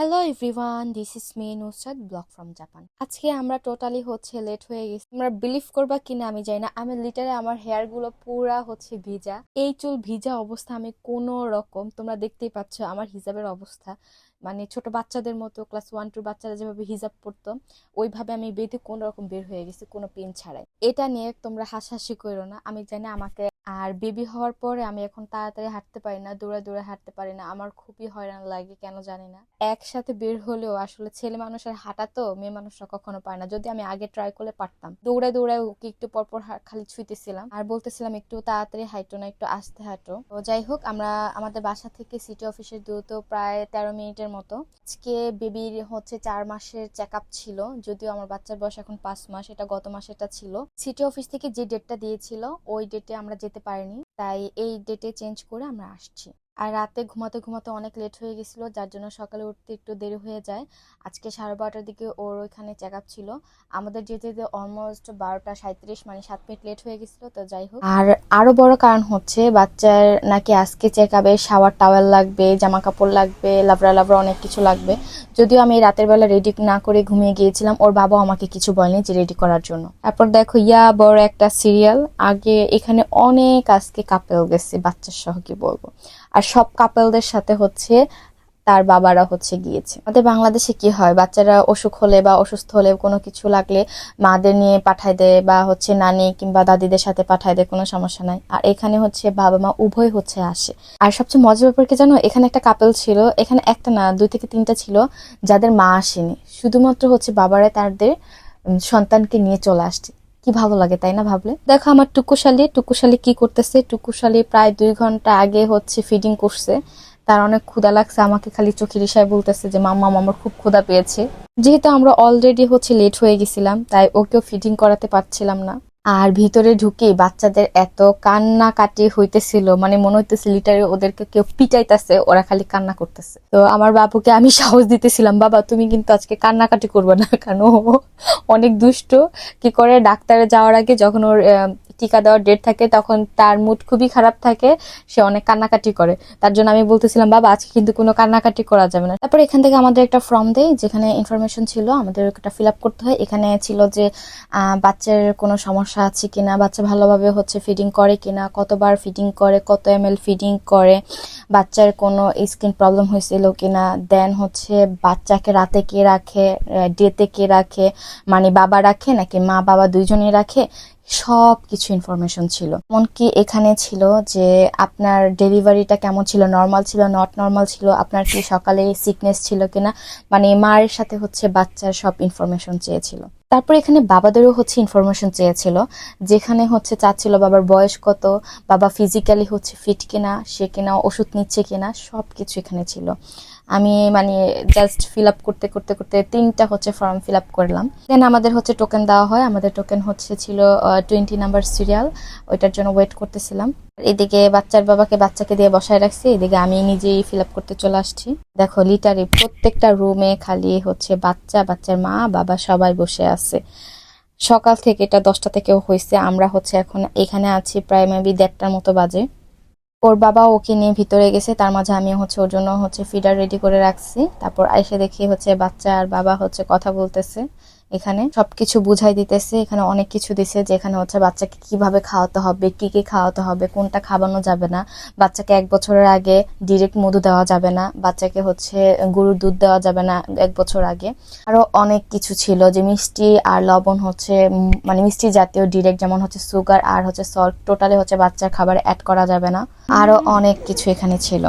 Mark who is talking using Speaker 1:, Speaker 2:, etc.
Speaker 1: Hello everyone this is me Nusrat blog from Japan আজকে আমরা totally হচ্ছে late হয়ে গেছি। আমরা বিলিভ করবা কিনা আমি জানি না। আমি লিটারে আমার হেয়ারগুলো পুরা হচ্ছে ভিজা। এই চুল ভিজা অবস্থা আমি কোনো রকম, তোমরা দেখতেই পাচ্ছ আমার হিজাবের অবস্থা। মানে ছোট বাচ্চাদের মতো ক্লাস ওয়ান টু বাচ্চারা যেভাবে হিজাব পরতো, ওইভাবে আমি বেঁধে কোনো রকম বের হয়ে গেছি, কোনো পেন ছাড়াই। এটা নিয়ে তোমরা হাসাহাসি করো না। আমি জানি আমাকে আর বেবি হওয়ার পরে আমি এখন তাড়াতাড়ি হাঁটতে পারি না, দৌড়ে দৌড়ে হাঁটতে পারি না। আমার খুবই হয়রান লাগে, কেন জানি না। একসাথে বের হলেও আসলে ছেলে মানুষের হাঁটা তো, মেয়ে মানুষরা কখনো পারে না। যদি আমি আগে ট্রাই করলে পারতাম। দৌড়ে দৌড়ে ওকে একটু পরপর খালি ছুঁইতেছিলাম আর বলতেছিলাম, একটু তাড়াতাড়ি হাঁটো না, একটু আস্তে হাঁটো। তো যাই হোক, আমরা আমাদের বাসা থেকে সিটি অফিসের দূরত্ব প্রায় তেরো মিনিটের মতো। আজকে বেবির হচ্ছে চার মাসের চেক আপ ছিল, যদিও আমার বাচ্চার বয়স এখন পাঁচ মাস, এটা গত মাসেটা ছিল। সিটি অফিস থেকে যে ডেটটা দিয়েছিল, ওই ডেটে আমরা যেতে পারিনি তাই এই ডেটে চেঞ্জ করে আমরা আসছি। আর রাতে ঘুমাতে ঘুমাতে অনেক লেট হয়ে গেছিল, যার জন্য সকালে উঠতে একটু দেরি হয়ে যায়। আজকে সাড়ে বারোটার দিকে ওর ওইখানে চেক আপ ছিল। আমাদের যেতে যেতে অলমোস্ট বারোটা সাঁত্রিশ মানে সাত মিনিট লেট হয়ে গেছিল, তো যাই হোক। আর আরও বড় কারণ হচ্ছে, বাচ্চার নাকি আজকে চেক আপে শাওয়ার টাওয়েল লাগবে জামা কাপড় লাগবে, লাবড়া লাবড়া অনেক কিছু লাগবে। যদিও আমি রাতের বেলা রেডি না করে ঘুমিয়ে গিয়েছিলাম, ওর বাবা আমাকে কিছু বলেনি যে রেডি করার জন্য। তারপর দেখো, ইয়া বড় একটা সিরিয়াল আগে এখানে অনেক আজকে কাপেল গেছে, বাচ্চার সহ কি বলব। আর সব কাপেলদের সাথে হচ্ছে তার বাবারা হচ্ছে গিয়েছে। আমাদের বাংলাদেশে কি হয়? বাচ্চারা অসুখ হলে বা অসুস্থ হলে কোনো কিছু লাগলে মাদের নিয়ে পাঠায় দেয় বা হচ্ছে নানি কিংবা দাদিদের সাথে পাঠায় দেয়, কোনো সমস্যা নাই। আর এখানে হচ্ছে বাবা মা উভয় হচ্ছে আসে। আর সবচেয়ে মজার ব্যাপার কি জানো? এখানে একটা কাপেল ছিল, এখানে একটা না, দুই থেকে তিনটা ছিল, যাদের মা আসেনি। শুধুমাত্র হচ্ছে বাবারা তাদের সন্তানকে নিয়ে চলে আসছে। কি ভালো লাগে, তাই না ভাবলে? দেখো আমার টুকুশালি টুকুশালি কি করতেছে? টুকুশালি প্রায় দুই ঘণ্টা আগে হচ্ছে ফিডিং করছে। তার অনেক ক্ষুদা লাগছে, আমাকে খালি চোখের ইশায় বলতেছে যে, মাম্মা আমার খুব ক্ষুদা পেয়েছে। যেহেতু আমরা অলরেডি হচ্ছে লেট হয়ে গেছিলাম, তাই ওকেও ফিডিং করাতে পারছিলাম না। আর ভিতরে ঢুকে বাচ্চাদের এত কান্না কাটি হইতেছিল মানে মনে হইতেছে লিটারে ওদেরকে কেউ পিটাইতেছে, ওরা খালি কান্না করতেছে। তো আমার বাবুকে আমি সাহস দিতেছিলাম, বাবা, তুমি কিন্তু আজকে কান্নাকাটি করবে না, কেন? অনেক দুষ্ট। কি করে? ডাক্তারে যাওয়ার আগে যখন ওর টিকা দেওয়ার ডেট থাকে, তখন তার মুড খুবই খারাপ থাকে, সে অনেক কান্নাকাটি করে। তার জন্য আমি বলতেছিলাম, বাবা, আজকে কিন্তু কোনো কান্নাকাটি করা যাবে না। তারপর এখান থেকে আমাদের একটা ফর্ম দেয় যেখানে ইনফরমেশন ছিল, আমাদের একটা ফিল আপ করতে হয়। এখানে ছিল যে বাচ্চার কোনো সমস্যা আছে কিনা, বাচ্চা ভালোভাবে হচ্ছে ফিডিং করে কিনা, কতবার ফিডিং করে, কত এম এল ফিডিং করে, বাচ্চার কোনো স্কিন প্রবলেম হয়েছিল কিনা দেন হচ্ছে বাচ্চাকে রাতে কে রাখে ডেতে কে রাখে মানে বাবা রাখে নাকি মা বাবা দুইজনই রাখে? সব কিছু ইনফরমেশন ছিল। এমনকি এখানে ছিল যে আপনার ডেলিভারিটা কেমন ছিল নর্মাল ছিল নট নর্মাল ছিল, আপনার কি সকালে সিকনেস ছিল কিনা মানে মায়ের সাথে হচ্ছে বাচ্চার সব ইনফরমেশন চেয়েছিল। তারপর এখানে বাবাদেরও হচ্ছে ইনফরমেশন চেয়েছিল, যেখানে হচ্ছে চাচ্ছিল বাবার বয়স কত, বাবা ফিজিক্যালি হচ্ছে ফিট কিনা, সে কিনা, ওষুধ নিচ্ছে কিনা সব কিছু এখানে ছিল। আমি মানে জাস্ট ফিল আপ করতে করতে করতে তিনটা হচ্ছে ফর্ম ফিল আপ করলাম। দেন আমাদের হচ্ছে টোকেন দেওয়া হয়। আমাদের টোকেন হচ্ছে ছিল টোয়েন্টি নাম্বার সিরিয়াল ওইটার জন্য ওয়েট করতেছিলাম। এদিকে বাচ্চার বাবাকে বাচ্চাকে দিয়ে বসায় রাখছি। এদিকে আমি নিজেই ফিল আপ করতে চলে আসছি। দেখো লিটারে প্রত্যেকটা রুমে খালি হচ্ছে বাচ্চা, বাচ্চার মা, বাবা সবাই বসে আছে। সকাল থেকে এটা দশটা থেকেও হয়েছে আমরা হচ্ছে এখন এখানে আছি প্রায় মেবি দেড়টার মতো বাজে। ওর বাবা ওকে নিয়ে ভিতরে গেছে, তার মাঝে আমি হচ্ছে ওর জন্য হচ্ছে ফিডার রেডি করে রাখছি। তারপর আইসে দেখি হচ্ছে বাচ্চা আর বাবা হচ্ছে কথা বলতেছে। এখানে সবকিছু বুঝাই দিতেছে এখানে অনেক কিছু দিছে যে এখানে হচ্ছে বাচ্চাকে কীভাবে খাওয়াতে হবে কি কি খাওয়াতে হবে কোনটা খাওয়ানো যাবে না। বাচ্চাকে এক বছরের আগে ডিরেক্ট মধু দেওয়া যাবে না বাচ্চাকে হচ্ছে গরুর দুধ দেওয়া যাবে না এক বছর আগে। আরও অনেক কিছু ছিল যে মিষ্টি আর লবণ হচ্ছে মানে মিষ্টি জাতীয় ডিরেক্ট যেমন হচ্ছে সুগার আর হচ্ছে সল্ট টোটালি হচ্ছে বাচ্চার খাবার অ্যাড করা যাবে না। আরও অনেক কিছু এখানে ছিল।